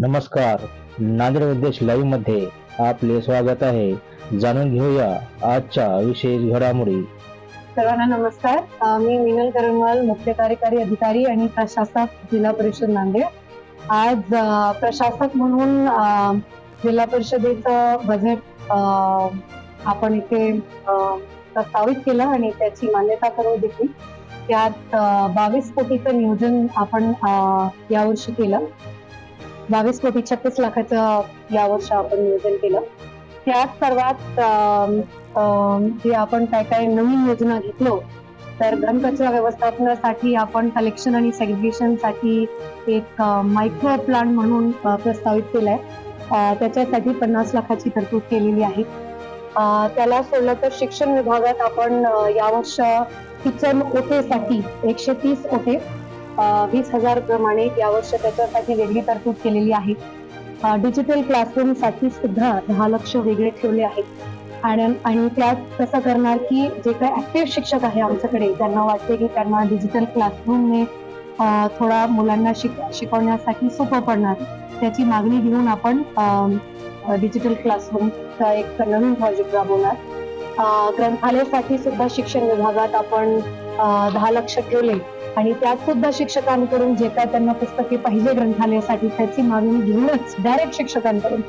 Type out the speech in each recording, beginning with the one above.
नमस्कार. नांदेड उद्देश लाईव्हमध्ये आपले स्वागत आहे. जाणून घेऊया आजच्या विशेष घडामोडी. सर्वांना नमस्कार. मी मिनल करमल मुख्य कार्यकारी अधिकारी आणि प्रशासक जिल्हा परिषद नांदेड. आज प्रशासक म्हणून जिल्हा परिषदेचं बजेट आपण इथे प्रस्तावित केलं आणि त्याची मान्यता करून देखील त्यात बावीस कोटीचं नियोजन आपण यावर्षी केलं. बावीस कोटी छत्तीस लाखाचं यावर्षी आपण नियोजन केलं. त्यात सर्वात जे आपण काय काय नवीन योजना घेतलो तर घनकचरा व्यवस्थापनासाठी आपण कलेक्शन आणि सेग्रिगेशनसाठी एक मायक्रो प्लांट म्हणून प्रस्तावित केलाय. त्याच्यासाठी पन्नास लाखाची तरतूद केलेली आहे. त्याला सोडलं तर शिक्षण विभागात आपण यावर्ष किचन ओटेसाठी एकशे तीस ओटे वीस हजार प्रमाणे यावर्ष त्याच्यासाठी वेगळी तरतूद केलेली आहे. डिजिटल क्लासरूमसाठी सुद्धा दहा लक्ष वेगळे ठेवले आहेत. आणि आणि त्यात कसं करणार की जे काही ऍक्टिव्ह शिक्षक आहे आमच्याकडे त्यांना वाटते की त्यांना डिजिटल क्लासरूमने थोडा मुलांना शिक शिकवण्यासाठी सोपं पडणार. त्याची मागणी घेऊन आपण डिजिटल क्लासरूमचा एक नवीन प्रोजेक्ट राबवणार. ग्रंथालयासाठी सुद्धा शिक्षण विभागात आपण दहा लक्ष ठेवले. आणि त्यात सुद्धा शिक्षकांकडून जे काय त्यांना पुस्तके पाहिजे ग्रंथालयासाठी त्याची मागणी घेऊनच डायरेक्ट शिक्षकांकडून.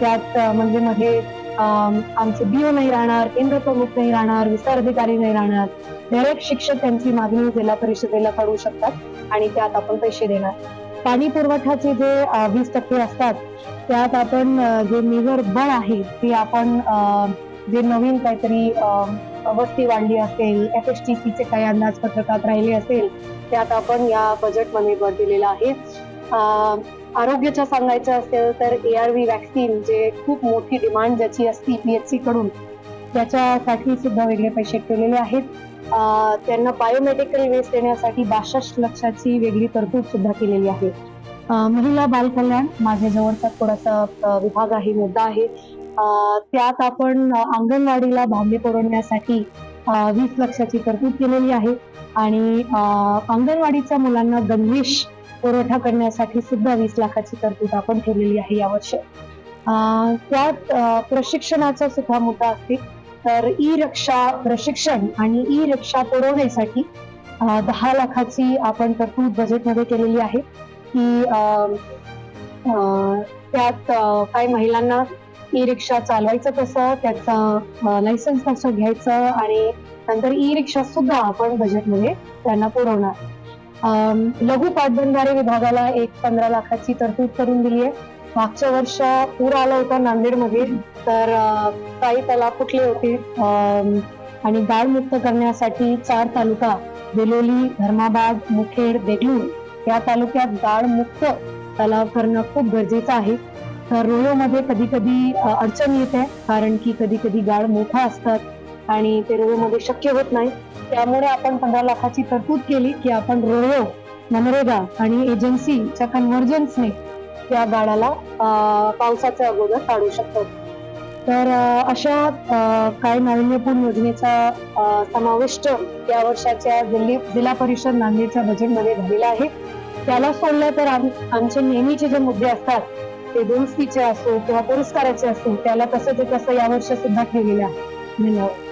त्यात म्हणजे मध्ये आमचे बीओ नाही राहणार केंद्र प्रमुख नाही राहणार विस्तार अधिकारी नाही राहणार. डायरेक्ट शिक्षक त्यांची मागणी जिल्हा परिषदेला करू शकतात आणि त्यात आपण पैसे देणार. पाणी पुरवठ्याचे जे वीस टक्के असतात त्यात आपण जे मेजर बळ आहे ते आपण अं, जे नवीन काहीतरी वस्ती वाढली असेल एफ एस टी सीचे काही अंदाजपत्रकात राहिले असेल त्यात आपण या बजेटमध्ये भर दिलेला आहे. आरोग्याच्या सांगायचं असेल तर ए आर व्ही वॅक्सिन जे खूप मोठी डिमांड ज्याची असती पी एच कडून त्याच्यासाठी सुद्धा वेगळे पैसे ठेवलेले आहेत. त्यांना बायोमेडिकल वेस्ट देण्यासाठी बासष्ट लक्षाची वेगळी तरतूद सुद्धा केलेली आहे. महिला बालकल्याण माझ्या जवळचा थोडासा विभाग आहे मुद्दा आहे. त्यात आपण अंगणवाडीला भांडे पुरवण्यासाठी वीस लक्षाची तरतूद केलेली आहे. आणि अंगणवाडीच्या मुलांना गणवेश पुरवठा करण्यासाठी सुद्धा वीस लाखाची तरतूद आपण ठेवलेली आहे यावर्षी. वर्षी त्यात प्रशिक्षणाचा सुद्धा मुद्दा असते. तर ई रक्षा प्रशिक्षण आणि ई रक्षा पुरवण्यासाठी दहा लाखाची आपण तरतूद बजेटमध्ये केलेली आहे. की त्यात काही महिलांना ई रिक्षा चालवायचं कसं त्याचा लायसन्स कसं घ्यायचं आणि नंतर ई रिक्षा सुद्धा आपण बजेटमध्ये त्यांना पुरवणार. अं, लघु पाटबंधारे विभागाला एक पंधरा लाखाची तरतूद करून दिली आहे. मागच्या वर्ष पूर आला होता नांदेडमध्ये तर काही तलाव फुटले होते. अं, आणि गाळमुक्त करण्यासाठी चार तालुका बेलोली धर्माबाद मुखेड देगलूर या तालुक्यात गाळमुक्त तलाव करणं खूप गरजेचं आहे. तर रोयोमध्ये कधी कधी अडचण येते कारण की कधी कधी गाळ मोठा असतात आणि ते रोयोमध्ये शक्य होत नाही. त्यामुळे आपण पंधरा लाखाची तरतूद केली की आपण रोयो मनरेगा आणि एजन्सीच्या कन्व्हर्जन्सने त्या गाळाला पावसाच्या अगोदर काढू शकतो. तर अशा काय काही नाविन्यपूर्ण योजनेचा समाविष्ट या वर्षाच्या जिल्हे जिल्हा परिषद नांदेडच्या बजेटमध्ये झालेला आहे. त्याला सोडलं तर आमचे नेहमीचे जे मुद्दे असतात ते दुरुस्तीचे असो किंवा पुरस्काराचे असो त्याला कसं ते तसं यावर्षी सुद्धा ठेवलेलं आहे. धन्यवाद.